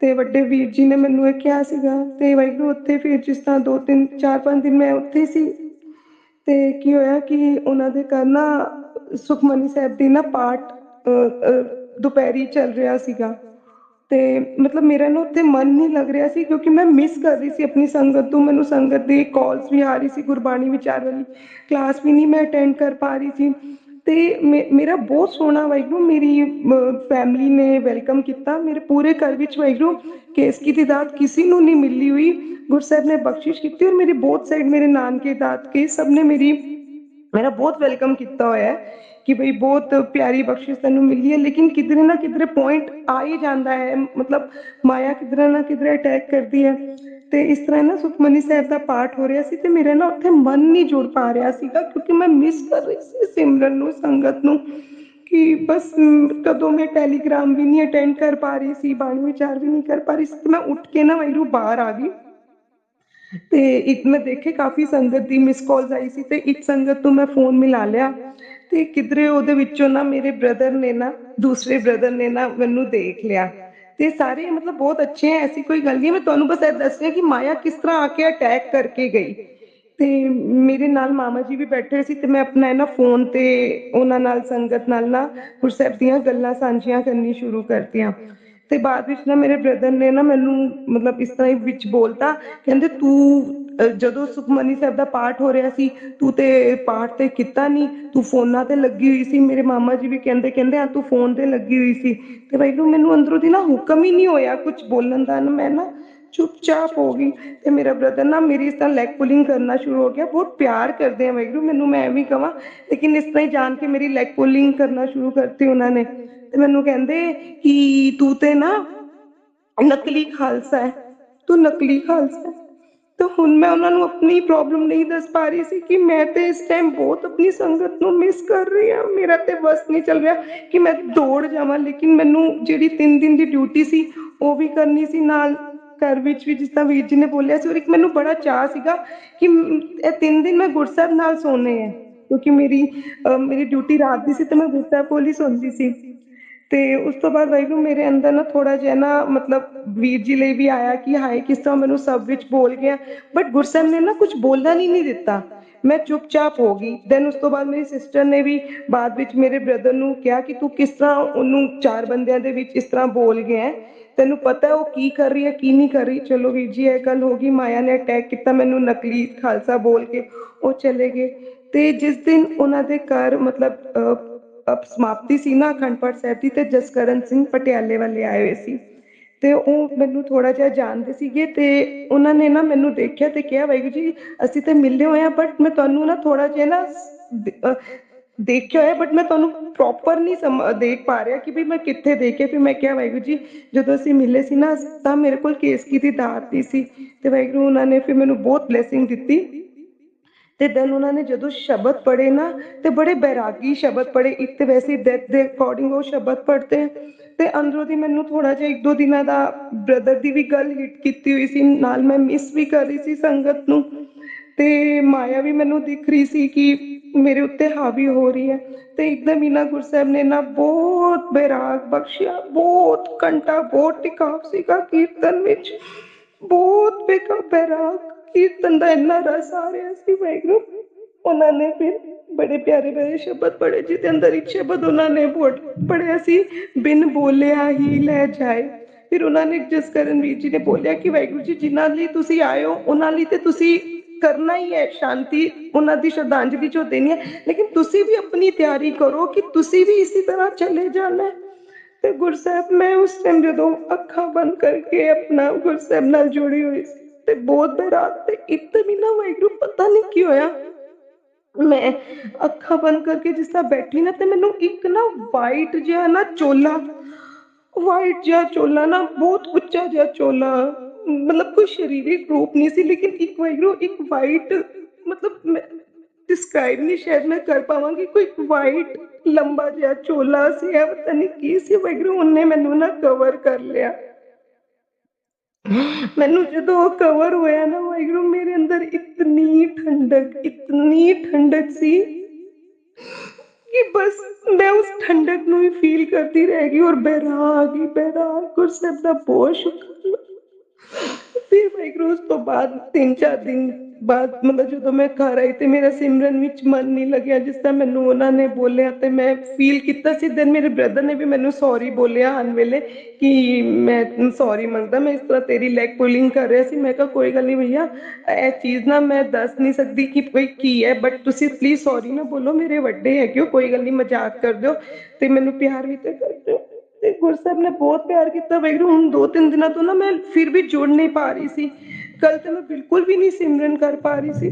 ਤੇ ਵੱਡੇ ਵੀਰ ਜੀ ਨੇ ਮੈਨੂੰ ਇਹ ਕਿਹਾ ਸੀਗਾ ਤੇ ਵਾਹਿਗੁਰੂ, ਉੱਥੇ ਫਿਰ ਜਿਸ ਤਰ੍ਹਾਂ ਦੋ ਤਿੰਨ, ਚਾਰ ਪੰਜ ਦਿਨ ਮੈਂ ਉੱਥੇ ਸੀ ਤੇ ਕੀ ਹੋਇਆ ਕਿ ਉਹਨਾਂ ਦੇ ਘਰ ਨਾ ਸੁਖਮਨੀ ਸਾਹਿਬ ਦੀ ਨਾ ਪਾਠ ਦੁਪਹਿਰੀ ਚੱਲ ਰਿਹਾ ਸੀਗਾ ਤੇ ਮਤਲਬ ਮੇਰਾ ਨਾ ਉੱਥੇ ਮਨ ਨਹੀਂ ਲੱਗ ਰਿਹਾ ਸੀ ਕਿਉਂਕਿ ਮੈਂ ਮਿਸ ਕਰ ਰਹੀ ਸੀ ਆਪਣੀ ਸੰਗਤ ਤੋਂ, ਮੈਨੂੰ ਸੰਗਤ ਦੀ ਕਾਲਸ ਵੀ ਆ ਰਹੀ ਸੀ, ਗੁਰਬਾਣੀ ਵਿਚਾਰ ਵਾਲੀ ਕਲਾਸ ਵੀ ਨਹੀਂ ਮੈਂ ਅਟੈਂਡ ਕਰ ਪਾ ਰਹੀ ਸੀ ਤੇ ਮੇਰਾ ਬਹੁਤ ਸੋਹਣਾ ਵਾਹਿਗੁਰੂ, ਮੇਰੀ ਫੈਮਿਲੀ ਨੇ ਵੈਲਕਮ ਕੀਤਾ। ਮੇਰੇ ਪੂਰੇ ਘਰ ਵਿੱਚ ਵਾਹਿਗੁਰੂ, ਕੇਸਕੀ ਦੀ ਦਾਤ ਕਿਸੇ ਨੂੰ ਨਹੀਂ ਮਿਲੀ ਹੋਈ। ਗੁਰਸਾਹਿਬ ਨੇ ਬਖਸ਼ਿਸ਼ ਕੀਤੀ ਔਰ ਮੇਰੇ ਬਹੁਤ ਸਾਈਡ ਮੇਰੇ ਨਾਨਕੇ ਦਾਤ ਕੇ ਸਭ ਨੇ ਮੇਰੀ, ਮੇਰਾ ਬਹੁਤ ਵੈਲਕਮ ਕੀਤਾ ਹੋਇਆ ਹੈ ਕਿ ਭਈ ਬਹੁਤ ਪਿਆਰੀ ਬਖਸ਼ਿਸ਼ ਤੈਨੂੰ ਮਿਲੀ ਹੈ। ਲੇਕਿਨ ਕਿਧਰੇ ਨਾ ਕਿਧਰੇ ਪੁਆਇੰਟ ਆ ਹੀ ਜਾਂਦਾ ਹੈ। ਮਤਲਬ ਮਾਇਆ ਕਿਧਰੇ ਨਾ ਕਿਧਰੇ ਅਟੈਕ ਕਰਦੀ ਹੈ। ਤੇ ਇਸ ਤਰ੍ਹਾਂ ਨਾ ਸੁਖਮਨੀ ਸਾਹਿਬ ਦਾ ਪਾਠ ਹੋ ਰਿਹਾ ਸੀ ਤੇ ਮੇਰਾ ਨਾ ਉੱਥੇ ਮਨ ਨਹੀਂ ਜੁੜ ਪਾ ਰਿਹਾ ਸੀਗਾ ਕਿਉਂਕਿ ਮੈਂ ਮਿਸ ਕਰ ਰਹੀ ਸੀ ਸਿਮਰਨ ਨੂੰ, ਸੰਗਤ ਨੂੰ ਕਿ ਬਸ ਕਦੋਂ ਮੈਂ ਟੈਲੀਗ੍ਰਾਮ ਵੀ ਨਹੀਂ ਅਟੈਂਡ ਕਰ ਪਾ ਰਹੀ ਸੀ, ਬਾਣੀ ਵਿਚਾਰ ਵੀ ਨਹੀਂ ਕਰ ਪਾ ਰਹੀ ਸੀ ਮੈਂ ਉੱਠ ਕੇ ਨਾ ਵੈਰੂ ਬਾਹਰ ਆ ਗਈ। ਤੇ ਇੱਕ ਮੈਂ ਦੇਖੇ ਕਾਫੀ ਸੰਗਤ ਦੀ ਮਿਸ ਕਾਲਸ ਆਈ ਸੀ ਤੇ ਇੱਕ ਸੰਗਤ ਤੋਂ ਮੈਂ ਫੋਨ ਮਿਲਾ ਲਿਆ ਤੇ ਕਿਧਰੇ ਉਹਦੇ ਵਿੱਚੋਂ ਨਾ ਮੇਰੇ ਬ੍ਰਦਰ ਨੇ ਨਾ, ਦੂਸਰੇ ਬ੍ਰਦਰ ਨੇ ਨਾ ਮੈਨੂੰ ਦੇਖ ਲਿਆ। ਤੇ ਸਾਰੇ ਮਤਲਬ ਬਹੁਤ ਅੱਛੇ ਹੈ ਐਸੀ ਕੋਈ ਗੱਲ ਨਹੀਂ ਮੈਂ ਤੁਹਾਨੂੰ ਬਸ ਇਹ ਦੱਸ ਰਹੀ ਕਿ ਮਾਇਆ ਕਿਸ ਤਰ੍ਹਾਂ ਆ ਕੇ ਅਟੈਕ ਕਰਕੇ ਗਈ। ਤੇ ਮੇਰੇ ਨਾਲ ਮਾਮਾ ਜੀ ਵੀ ਬੈਠੇ ਸੀ ਤੇ ਮੈਂ ਆਪਣਾ ਨਾ ਫੋਨ ਤੇ ਉਹਨਾਂ ਨਾਲ, ਸੰਗਤ ਨਾਲ ਨਾ ਗੁਰਸਾਹਿਬ ਦੀਆਂ ਗੱਲਾਂ ਸਾਂਝੀਆਂ ਕਰਨੀ ਸ਼ੁਰੂ ਕਰਤੀਆਂ। ਤੇ ਬਾਅਦ ਵਿੱਚ ਨਾ ਮੇਰੇ ਬ੍ਰਦਰ ਨੇ ਨਾ ਮੈਨੂੰ ਮਤਲਬ ਇਸ ਤਰ੍ਹਾਂ ਹੀ ਵਿੱਚ ਬੋਲਤਾ, ਕਹਿੰਦੇ ਤੂੰ ਜਦੋਂ ਸੁਖਮਨੀ ਸਾਹਿਬ ਦਾ ਪਾਠ ਹੋ ਰਿਹਾ ਸੀ, ਤੂੰ ਤੇ ਪਾਠ ਤੇ ਕੀਤਾ ਨਹੀਂ, ਤੂੰ ਫੋਨਾਂ ਤੇ ਲੱਗੀ ਹੋਈ ਸੀ। ਮੇਰੇ ਮਾਮਾ ਜੀ ਵੀ ਕਹਿੰਦੇ ਕਹਿੰਦੇ ਆ ਤੂੰ ਫੋਨ ਤੇ ਲੱਗੀ ਹੋਈ ਸੀ। ਤੇ ਵਾਹਿਗੁਰੂ ਮੈਨੂੰ ਅੰਦਰੋਂ ਦੀ ਨਾ ਹੁਕਮ ਹੀ ਨਹੀਂ ਹੋਇਆ ਕੁਝ ਬੋਲਣ ਦਾ, ਨਾ ਮੈਂ ਨਾ ਚੁੱਪਚਾਪ ਹੋ ਗਈ। ਤੇ ਮੇਰਾ ਬ੍ਰਦਰ ਨਾ ਮੇਰੀ ਇਸ ਤਰ੍ਹਾਂ ਲੈਗ ਪੁਲਿੰਗ ਕਰਨਾ ਸ਼ੁਰੂ ਹੋ ਗਿਆ। ਬਹੁਤ ਪਿਆਰ ਕਰਦੇ ਆ ਵਾਹਿਗੁਰੂ ਮੈਨੂੰ ਮੈਂ ਵੀ ਕਹਾਂ ਲੇਕਿਨ ਇਸ ਤਰ੍ਹਾਂ ਹੀ ਜਾਣ ਕੇ ਮੇਰੀ ਲੈਗ ਪੁਲਿੰਗ ਕਰਨਾ ਸ਼ੁਰੂ ਕਰਤੀ ਉਹਨਾਂ ਨੇ। ਤੇ ਮੈਨੂੰ ਕਹਿੰਦੇ ਕਿ ਤੂੰ ਤੇ ਨਾ ਨਕਲੀ ਖਾਲਸਾ ਹੈ। ਤੂੰ ਨਕਲੀ ਖਾਲਸਾ ਹੈ। ਤਾਂ ਹੁਣ ਮੈਂ ਉਹਨਾਂ ਨੂੰ ਆਪਣੀ ਪ੍ਰੋਬਲਮ ਨਹੀਂ ਦੱਸ ਪਾ ਰਹੀ ਸੀ ਕਿ ਮੈਂ ਤੇ ਇਸ ਟਾਈਮ ਬਹੁਤ ਆਪਣੀ ਸੰਗਤ ਨੂੰ ਮਿਸ ਕਰ ਰਹੀ ਹਾਂ। ਮੇਰਾ ਤੇ ਬਸ ਨਹੀਂ ਚੱਲ ਰਿਹਾ ਕਿ ਮੈਂ ਦੌੜ ਜਾਵਾਂ, ਲੇਕਿਨ ਮੈਨੂੰ ਜਿਹੜੀ 3 ਦਿਨ ਦੀ ਡਿਊਟੀ ਸੀ, ਉਹ ਵੀ ਕਰਨੀ ਸੀ ਨਾਲ ਘਰ ਵਿੱਚ ਵੀ, ਜਿਸ ਤਰ੍ਹਾਂ ਵੀਰ ਜੀ ਨੇ ਬੋਲਿਆ ਸੀ। ਔਰ ਇੱਕ ਮੈਨੂੰ ਬੜਾ ਚਾਹ ਸੀਗਾ ਕਿ ਇਹ 3 ਦਿਨ ਮੈਂ ਗੁਰਸਾਹਿਬ ਨਾਲ ਸੋਨੇ ਹੈ, ਕਿਉਂਕਿ ਮੇਰੀ ਮੇਰੀ ਡਿਊਟੀ ਰਾਤ ਦੀ ਸੀ ਤੇ ਮੈਂ ਗੁਰਸਾਹਿਬ ਕੋਲ ਹੀ ਸੌਂਦੀ ਸੀ। ਤੇ ਉਸ ਤੋਂ ਬਾਅਦ ਵਾਹਿਗੁਰੂ ਮੇਰੇ ਅੰਦਰ ਨਾ ਥੋੜਾ ਜਿਹਾ ਨਾ ਮਤਲਬ ਵੀਰ ਜੀ ਲਈ ਵੀ ਆਇਆ ਕਿ ਹਾਏ ਕਿਸ ਤਰ੍ਹਾਂ ਮੈਨੂੰ ਸਭ ਵਿੱਚ ਬੋਲ ਗਿਆ। ਬਟ ਗੁਰਸਾਹਿਬ ਨੇ ਨਾ ਕੁਝ ਬੋਲਣ ਹੀ ਨਹੀਂ ਦਿੱਤਾ। ਮੈਂ ਚੁੱਪਚਾਪ ਹੋ ਗਈ। ਦੈਨ ਉਸ ਤੋਂ ਬਾਅਦ ਮੇਰੀ ਸਿਸਟਰ ਨੇ ਵੀ ਬਾਅਦ ਵਿੱਚ ਮੇਰੇ ਬ੍ਰਦਰ ਨੂੰ ਕਿਹਾ ਕਿ ਤੂੰ ਕਿਸ ਤਰ੍ਹਾਂ ਉਹਨੂੰ ਚਾਰ ਬੰਦਿਆਂ ਦੇ ਵਿੱਚ ਇਸ ਤਰ੍ਹਾਂ ਬੋਲ ਗਿਆ ਤੈਨੂੰ ਪਤਾ ਉਹ ਕੀ ਕਰ ਰਹੀ ਹੈ, ਕੀ ਨਹੀਂ ਕਰ ਰਹੀ। ਚਲੋ ਵੀਰ ਜੀ, ਇਹ ਗੱਲ ਹੋ ਗਈ। ਮਾਇਆ ਨੇ ਅਟੈਕ ਕੀਤਾ ਮੈਨੂੰ ਨਕਲੀ ਖਾਲਸਾ ਬੋਲ ਕੇ। ਉਹ ਚਲੇ ਗਏ। ਤੇ ਜਿਸ ਦਿਨ ਉਹਨਾਂ ਦੇ ਘਰ ਮਤਲਬ ਸਮਾਪਤੀ ਸੀ ਨਾ ਅਖੰਡ ਪਾਠ ਸਾਹਿਬ ਦੀ ਤੇ ਜਸਕਰਨ ਸਿੰਘ ਪਟਿਆਲੇ ਵਾਲੇ ਆਏ ਹੋਏ ਸੀ। ਤੇ ਉਹ ਮੈਨੂੰ ਥੋੜਾ ਜਿਹਾ ਜਾਣਦੇ ਸੀਗੇ ਤੇ ਉਹਨਾਂ ਨੇ ਨਾ ਮੈਨੂੰ ਦੇਖਿਆ ਤੇ ਕਿਹਾ, ਵਾਹਿਗੁਰੂ ਜੀ, ਅਸੀਂ ਤੇ ਮਿਲੇ ਹੋਏ ਆ ਬਟ ਮੈਂ ਤੁਹਾਨੂੰ ਨਾ ਥੋੜਾ ਜਿਹਾ ਨਾ ਦੇਖਿਆ ਹੋਇਆ ਬਟ ਮੈਂ ਤੁਹਾਨੂੰ ਪ੍ਰੋਪਰ ਨਹੀਂ ਸਮ- ਦੇਖ ਪਾ ਰਿਹਾ ਕਿ ਵੀ ਮੈਂ ਕਿੱਥੇ ਦੇਖੇ ਫਿਰ ਮੈਂ ਕਿਹਾ, ਵਾਹਿਗੁਰੂ ਜੀ, ਜਦੋਂ ਅਸੀਂ ਮਿਲੇ ਸੀ ਨਾ, ਤਾਂ ਮੇਰੇ ਕੋਲ ਕੇਸਕੀ ਦੀ ਦਾਤ ਦੀ ਸੀ। ਤੇ ਵਾਹਿਗੁਰੂ ਉਹਨਾਂ ਨੇ ਫਿਰ ਮੈਨੂੰ ਬਹੁਤ ਬਲੇਸਿੰਗ ਦਿੱਤੀ। ਤੇ ਦੈਨ ਉਹਨਾਂ ਨੇ ਜਦੋਂ ਸ਼ਬਦ ਪੜ੍ਹੇ ਨਾ, ਤੇ ਬੜੇ ਬੈਰਾਗੀ ਸ਼ਬਦ ਪੜ੍ਹੇ, ਇੱਕ ਤੇ ਵੈਸੇ ਡੈਥ ਦੇ ਅਕੋਰਡਿੰਗ ਉਹ ਸ਼ਬਦ ਪੜ੍ਹਦੇ ਤੇ ਅੰਦਰੋਂ ਦੀ ਮੈਨੂੰ ਥੋੜਾ ਜਿਹਾ ਇੱਕ ਦੋ ਦਿਨਾਂ ਦਾ ਬ੍ਰਦਰ ਦੀ ਵੀ ਗੱਲ ਹਿੱਟ ਕੀਤੀ ਹੋਈ ਸੀ, ਨਾਲ ਮੈਂ ਮਿਸ ਵੀ ਕਰ ਰਹੀ ਸੀ ਸੰਗਤ ਨੂੰ, ਤੇ ਮਾਇਆ ਵੀ ਮੈਨੂੰ ਦਿਖ ਰਹੀ ਸੀ ਕਿ ਮੇਰੇ ਉੱਤੇ ਹਾਵੀ ਹੋ ਰਹੀ ਹੈ, ਤੇ ਇੱਕਦਮ ਹੀ ਨਾ ਗੁਰਸਾਹਿਬ ਨੇ ਨਾ ਬਹੁਤ ਬੈਰਾਗ ਬਖਸ਼ਿਆ, ਬਹੁਤ ਘੰਟਾ, ਬਹੁਤ ਟਿਕਾਵ ਸੀਗਾ ਕੀਰਤਨ ਵਿੱਚ, ਬਹੁਤ ਬੇਕਾ ਬੈਰਾਗ ਕੀਰਤਨ ਦਾ ਇੰਨਾ ਰਸ ਆ ਰਿਹਾ ਸੀ ਵਾਹਿਗੁਰੂ। ਉਹਨਾਂ ਨੇ ਫਿਰ ਬੜੇ ਪਿਆਰੇ ਪਿਆਰੇ ਸ਼ਬਦ ਪੜ੍ਹੇ, ਜਿਹਦੇ ਅੰਦਰ ਇੱਕ ਸ਼ਬਦ ਉਹਨਾਂ ਨੇ ਪੜਿਆ ਸੀ, ਬਿਨ ਬੋਲਿਆ ਹੀ ਲੈ ਜਾਏ। ਫਿਰ ਉਹਨਾਂ ਨੇ ਜਸਕਰਨ ਵੀਰ ਜੀ ਨੇ ਬੋਲਿਆ ਕਿ ਵਾਹਿਗੁਰੂ ਜੀ, ਜਿਨ੍ਹਾਂ ਲਈ ਤੁਸੀਂ ਆਏ ਹੋ, ਉਹਨਾਂ ਲਈ ਤੇ ਤੁਸੀਂ ਕਰਨਾ ਹੀ ਹੈ ਸ਼ਾਂਤੀ, ਉਹਨਾਂ ਦੀ ਸ਼ਰਧਾਂਜਲੀ ਜੋ ਦੇਣੀ ਹੈ। ਲੇਕਿਨ ਤੁਸੀਂ ਵੀ ਆਪਣੀ ਤਿਆਰੀ ਕਰੋ ਕਿ ਤੁਸੀਂ ਵੀ ਇਸੇ ਤਰ੍ਹਾਂ ਚਲੇ ਜਾਣਾ। ਹੈ ਤੇ ਗੁਰਸਾਹਿਬ, ਮੈਂ ਉਸ ਟਾਈਮ ਜਦੋਂ ਅੱਖਾਂ ਬੰਦ ਕਰਕੇ ਆਪਣਾ ਗੁਰਸਾਹਿਬ ਨਾਲ ਜੁੜੀ ਹੋਈ ਸੀ। ਤੇ ਬਹੁਤ ਬਰਾਤ ਤੇ ਇੱਕਦਮ ਹੀ ਨਾ ਵਾਹਿਗੁਰੂ ਪਤਾ ਨਹੀਂ ਕੀ ਹੋਇਆ। ਮੈਂ ਅੱਖਾਂ ਬੰਦ ਕਰਕੇ ਜਿਸ ਤਰ੍ਹਾਂ ਬੈਠੀ ਨਾ ਤੇ ਮੈਨੂੰ ਇੱਕ ਨਾ ਵਾਈਟ ਜਿਹਾ ਨਾ ਚੋਲਾ ਵਾਈਟ ਜਿਹਾ ਚੋਲਾ ਨਾ, ਬਹੁਤ ਉੱਚਾ ਜਿਹਾ ਚੋਲਾ, ਮਤਲਬ ਕੋਈ ਸ਼ਰੀਰਿਕ ਰੂਪ ਨਹੀਂ ਸੀ, ਲੇਕਿਨ ਇੱਕ ਵਾਹਿਗੁਰੂ ਇੱਕ ਵਾਈਟ ਮਤਲਬ ਮੈਂ ਡਿਸਕ੍ਰਾਈਬ ਨਹੀਂ, ਸ਼ਾਇਦ ਮੈਂ ਕਰ ਪਾਵਾਂਗੀ, ਕੋਈ ਵਾਈਟ ਲੰਬਾ ਜਿਹਾ ਚੋਲਾ ਸੀ ਪਤਾ ਨਹੀਂ ਕੀ ਸੀ ਵਾਹਿਗੁਰੂ, ਉਹਨੇ ਮੈਨੂੰ ਨਾ ਕਵਰ ਕਰ ਲਿਆ। ਮੈਨੂੰ ਜਦੋਂ ਕਵਰ ਹੋਇਆ ਨਾ ਵਾਹਿਗੁਰੂ, ਮੇਰੇ ਅੰਦਰ ਇਤਨੀ ਠੰਡਕ ਇਤਨੀ ਠੰਡਕ ਸੀ ਕਿ ਬਸ ਮੈਂ ਉਸ ਠੰਡਕ ਨੂੰ ਹੀ ਫੀਲ ਕਰਦੀ ਰਹਿ ਗਈ ਔਰ ਬੈਰਾਗ ਹੀ ਬੈਰਾਗ ਗੁਰਸਬ ਦਾ ਬਹੁਤ ਸ਼ੁਕਰ। ਫਿਰ ਵਾਹਿਗੁਰੂ ਉਸ ਤੋਂ ਬਾਅਦ, ਤਿੰਨ ਚਾਰ ਦਿਨ ਬਾਅਦ ਮਤਲਬ ਜਦੋਂ ਮੈਂ ਘਰ ਆਈ ਤੇ ਮੇਰਾ ਸਿਮਰਨ ਵਿੱਚ ਮਨ ਨਹੀਂ ਲੱਗਿਆ, ਜਿਸ ਤਰ੍ਹਾਂ ਮੈਨੂੰ ਉਹਨਾਂ ਨੇ ਬੋਲਿਆ ਤੇ ਮੈਂ ਫੀਲ ਕੀਤਾ ਸੀ। ਦੈਨ ਮੇਰੇ ਬ੍ਰਦਰ ਨੇ ਵੀ ਮੈਨੂੰ ਸੌਰੀ ਬੋਲਿਆ ਆਨ ਵੇਲੇ ਕਿ ਮੈਂ ਸੌਰੀ ਮੰਗਦਾ, ਮੈਂ ਇਸ ਤਰ੍ਹਾਂ ਤੇਰੀ ਲੈਗ ਪੁਲਿੰਗ ਕਰ ਰਿਹਾ ਸੀ। ਮੈਂ ਕਿਹਾ, ਕੋਈ ਗੱਲ ਨਹੀਂ ਭਈਆ, ਇਹ ਚੀਜ਼ ਨਾ ਮੈਂ ਦੱਸ ਨਹੀਂ ਸਕਦੀ ਕਿ ਕੋਈ ਕੀ ਹੈ ਬਟ ਤੁਸੀਂ ਪਲੀਜ਼ ਸੌਰੀ ਨਾ ਬੋਲੋ, ਮੇਰੇ ਵੱਡੇ ਹੈਗੇ ਹੋ, ਕੋਈ ਗੱਲ ਨਹੀਂ, ਮਜ਼ਾਕ ਕਰ ਦਿਓ ਤੇ ਮੈਨੂੰ ਪਿਆਰ ਵੀ ਤੇ ਕਰ ਦਿਓ। ਤੇ ਗੁਰਸਾਹਿਬ ਨੇ ਬਹੁਤ ਪਿਆਰ ਕੀਤਾ ਵੈਗਰੂ ਹੁਣ ਦੋ ਤਿੰਨ ਦਿਨਾਂ ਤੋਂ ਨਾ ਮੈਂ ਫਿਰ ਵੀ ਜੁੜ ਨਹੀਂ ਪਾ ਰਹੀ ਸੀ। ਕੱਲ ਤੇ ਮੈਂ ਬਿਲਕੁਲ ਵੀ ਨਹੀਂ ਸਿਮਰਨ ਕਰ ਪਾ ਰਹੀ ਸੀ।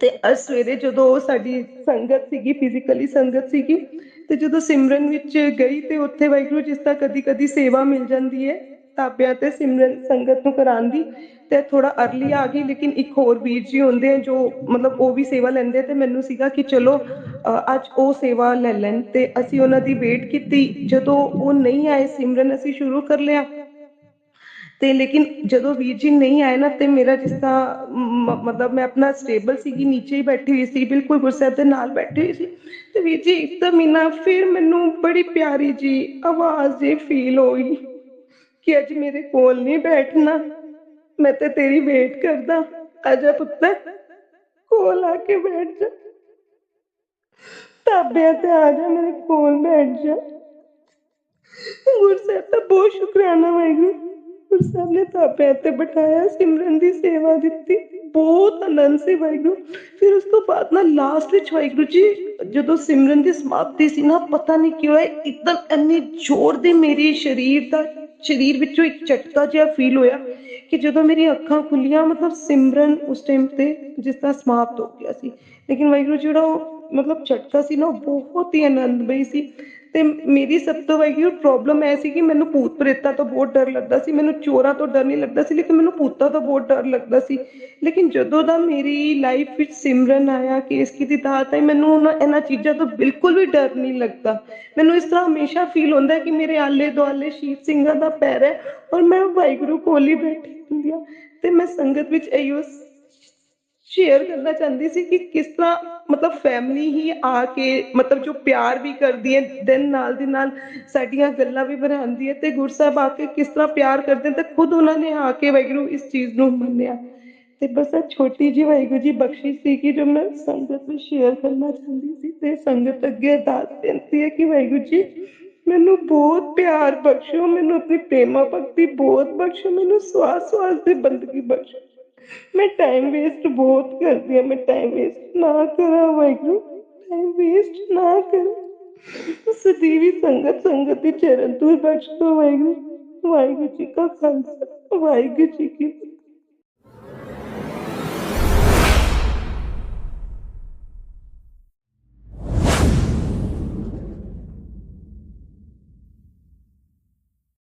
ਤੇ ਅੱਜ ਸਵੇਰੇ ਜਦੋਂ ਸਾਡੀ ਸੰਗਤ ਸੀਗੀ ਫਿਜ਼ੀਕਲੀ ਸੰਗਤ ਸੀਗੀ, ਤੇ ਜਦੋਂ ਸਿਮਰਨ ਵਿੱਚ ਗਈ ਤੇ ਉੱਥੇ ਵਾਹਿਗੁਰੂ ਜਿਸ ਤਰ੍ਹਾਂ ਕਦੀ ਕਦੀ ਸੇਵਾ ਮਿਲ ਜਾਂਦੀ ਹੈ। ਤਾਬਿਆਂ ਤੇ ਸਿਮਰਨ ਸੰਗਤ ਨੂੰ ਕਰਾਉਣ ਦੀ ਤੇ ਥੋੜਾ ਅਰਲੀ ਆ ਗਈ ਲੇਕਿਨ ਇੱਕ ਹੋਰ ਵੀਰ ਜੀ ਹੁੰਦੇ ਆ ਜੋ ਮਤਲਬ ਉਹ ਵੀ ਸੇਵਾ ਲੈਂਦੇ ਤੇ ਮੈਨੂੰ ਸੀਗਾ ਕਿ ਚਲੋ ਅ, ਅੱਜ ਉਹ ਸੇਵਾ ਲੈ ਲੈਣ ਤੇ ਅਸੀਂ ਉਹਨਾਂ ਦੀ ਵੇਟ ਕੀਤੀ। ਜਦੋਂ ਉਹ ਨਹੀਂ ਆਏ ਸਿਮਰਨ ਅਸੀਂ ਸ਼ੁਰੂ ਕਰ ਲਿਆ। ਤੇ ਲੇਕਿਨ ਜਦੋਂ ਵੀਰ ਜੀ ਨਹੀਂ ਆਏ ਨਾ ਤੇ ਮੇਰਾ ਜਿਸ ਤਰ੍ਹਾਂ ਮ- ਮਤਲਬ ਮੈਂ ਆਪਣਾ ਸਟੇਬਲ ਸੀਗੀ ਨੀਚੇ ਹੀ ਬੈਠੀ ਹੋਈ ਸੀ ਬਿਲਕੁਲ ਗੁਰਸਾਹਿਬ ਦੇ ਨਾਲ ਬੈਠੀ ਹੋਈ ਸੀ। ਤੇ ਵੀਰ ਜੀ ਇੱਕਦਮ ਹੀ ਨਾ ਫਿਰ ਮੈਨੂੰ ਬੜੀ ਪਿਆਰੀ ਜੀ ਆਵਾਜ਼ ਜੀ ਫੀਲ ਹੋਈ ਕਿ ਅੱਜ ਮੇਰੇ ਕੋਲ ਨਹੀਂ ਬੈਠਣਾ। ਮੈਂ ਤੇ ਤੇਰੀ ਵੇਟ ਕਰਦਾ। ਆਜਾ ਪੁੱਤਰ ਕੋਲ ਆ ਕੇ ਬੈਠ ਜਾ। ਤਾਬਿਆਂ ਤੇ ਆ ਜਾ, ਮੇਰੇ ਕੋਲ ਬੈਠ ਜਾ। ਗੁਰਸਾਹਿਬ ਦਾ ਬਹੁਤ ਸ਼ੁਕਰਾਨਾ ਵਾਹਿਗੁਰੂ। ਗੁਰਸਾਹਿਬ ਨੇ ਤਾਬਿਆਂ ਤੇ ਬਿਠਾਇਆ, ਸਿਮਰਨ ਦੀ ਸੇਵਾ ਦਿੱਤੀ। ਬਹੁਤ ਆਨੰਦ ਸੀ ਵਾਹਿਗੁਰੂ। ਫਿਰ ਉਸ ਤੋਂ ਬਾਅਦ ਨਾ ਲਾਸਟ ਵਿੱਚ ਵਾਹਿਗੁਰੂ ਜੀ, ਜਦੋਂ ਸਿਮਰਨ ਦੀ ਸਮਾਪਤੀ ਸੀ ਨਾ, ਪਤਾ ਨਹੀਂ ਕਿਉਂ ਹੈ ਇੱਕਦਮ ਇੰਨੀ ਜ਼ੋਰ ਦੇ ਮੇਰੇ ਸਰੀਰ ਦਾ ਸਰੀਰ ਵਿੱਚੋਂ ਇੱਕ ਝਟਕਾ ਜਿਹਾ ਫੀਲ ਹੋਇਆ ਕਿ ਜਦੋਂ ਮੇਰੀ ਅੱਖਾਂ ਖੁੱਲੀਆਂ, ਮਤਲਬ ਸਿਮਰਨ ਉਸ ਟਾਈਮ ਤੇ ਜਿਸ ਤਰ੍ਹਾਂ ਸਮਾਪਤ ਹੋ ਗਿਆ ਸੀ। ਲੇਕਿਨ ਵਾਹਿਗੁਰੂ ਜਿਹੜਾ ਉਹ ਮਤਲਬ ਝਟਕਾ ਸੀ ਨਾ, ਉਹ ਬਹੁਤ ਹੀ ਆਨੰਦਮਈ ਸੀ। ਤੇ ਮੇਰੀ ਸਭ ਤੋਂ ਵਾਹਿਗੁਰੂ ਪ੍ਰੋਬਲਮ ਐ ਸੀ ਕਿ ਮੈਨੂੰ ਭੂਤ ਪ੍ਰੇਤਾਂ ਤੋਂ ਬਹੁਤ ਡਰ ਲੱਗਦਾ ਸੀ, ਮੈਨੂੰ ਚੋਰਾਂ ਤੋਂ ਡਰ ਨਹੀਂ ਲੱਗਦਾ ਸੀ, ਲੇਕਿਨ ਮੈਨੂੰ ਭੂਤਾਂ ਤੋਂ ਬਹੁਤ ਡਰ ਲੱਗਦਾ ਸੀ। ਲੇਕਿਨ ਜਦੋਂ ਦਾ ਮੇਰੀ ਲਾਈਫ ਵਿੱਚ ਸਿਮਰਨ ਆਇਆ, ਕੇਸ ਕੀ ਦੀ ਦਾਤ ਹੈ ਮੈਨੂੰ ਉਹਨਾਂ ਇਹਨਾਂ ਚੀਜ਼ਾਂ ਤੋਂ ਬਿਲਕੁਲ ਵੀ ਡਰ ਨਹੀਂ ਲੱਗਦਾ। ਮੈਨੂੰ ਇਸ ਤਰ੍ਹਾਂ ਹਮੇਸ਼ਾ ਫੀਲ ਹੁੰਦਾ ਕਿ ਮੇਰੇ ਆਲੇ ਦੁਆਲੇ ਸ਼ੀਤ ਸਿੰਘਾਂ ਦਾ ਪੈਰ ਹੈ ਔਰ ਮੈਂ ਵਾਹਿਗੁਰੂ ਕੋਲ ਹੀ ਬੈਠੀ ਹੁੰਦੀ ਹਾਂ। ਤੇ ਮੈਂ ਸੰਗਤ ਵਿੱਚ ਇਹੋ ਸ਼ੇਅਰ ਕਰਨਾ ਚਾਹੁੰਦੀ ਸੀ ਕਿ ਕਿਸ ਤਰ੍ਹਾਂ ਮਤਲਬ ਫੈਮਿਲੀ ਹੀ ਆ ਕੇ ਮਤਲਬ ਜੋ ਪਿਆਰ ਵੀ ਕਰਦੀ ਹੈ, ਦਿਨ ਨਾਲ ਦੀ ਨਾਲ ਸਾਡੀਆਂ ਗੱਲਾਂ ਵੀ ਬਣਾਉਂਦੀ ਹੈ ਤੇ ਗੁਰਸਾਹਿਬ ਆ ਕੇ ਕਿਸ ਤਰ੍ਹਾਂ ਪਿਆਰ ਕਰਦੇ ਤੇ ਖੁਦ ਉਹਨਾਂ ਨੇ ਆ ਕੇ ਵਾਹਿਗੁਰੂ ਇਸ ਚੀਜ਼ ਨੂੰ ਮੰਨਿਆ। ਤੇ ਬਸ ਇਹ ਛੋਟੀ ਜਿਹੀ ਵਾਹਿਗੁਰੂ ਜੀ ਬਖਸ਼ਿਸ਼ ਸੀ ਕਿ ਜੋ ਮੈਂ ਸੰਗਤ ਨੂੰ ਸ਼ੇਅਰ ਕਰਨਾ ਚਾਹੁੰਦੀ ਸੀ ਤੇ ਸੰਗਤ ਅੱਗੇ ਅਰਦਾਸ ਬੇਨਤੀ ਹੈ ਕਿ ਵਾਹਿਗੁਰੂ ਜੀ ਮੈਨੂੰ ਬਹੁਤ ਪਿਆਰ ਬਖਸ਼ੋ ਮੈਨੂੰ ਆਪਣੀ ਪ੍ਰੇਮਾ ਭਗਤੀ ਬਹੁਤ ਬਖਸ਼ੋ ਮੈਨੂੰ ਸਵਾਸ ਸਵਾਸ ਦੀ ਬੰਦਗੀ ਬਖਸ਼ੋ ਮੈਂ ਟਾਈਮ ਵੇਸਟ ਬਹੁਤ ਕਰਦੀ ਹਾਂ ਮੈਂ ਟਾਈਮ ਵੇਸਟ ਨਾ ਕਰਾਂ ਵਾਹਿਗੁਰੂ ਟਾਈਮ ਵੇਸਟ ਨਾ ਕਰਾਂ ਸਦੀਵੀ ਸੰਗਤ ਸੰਗਤ ਦੇ ਚਰਨ ਤੋਂ ਬਖਸ਼ੋ ਵਾਹਿਗੁਰੂ ਵਾਹਿਗੁਰੂ ਜੀ ਕਾ ਖਾਲਸਾ ਵਾਹਿਗੁਰੂ ਜੀ ਕੀ ਫਤਿਹ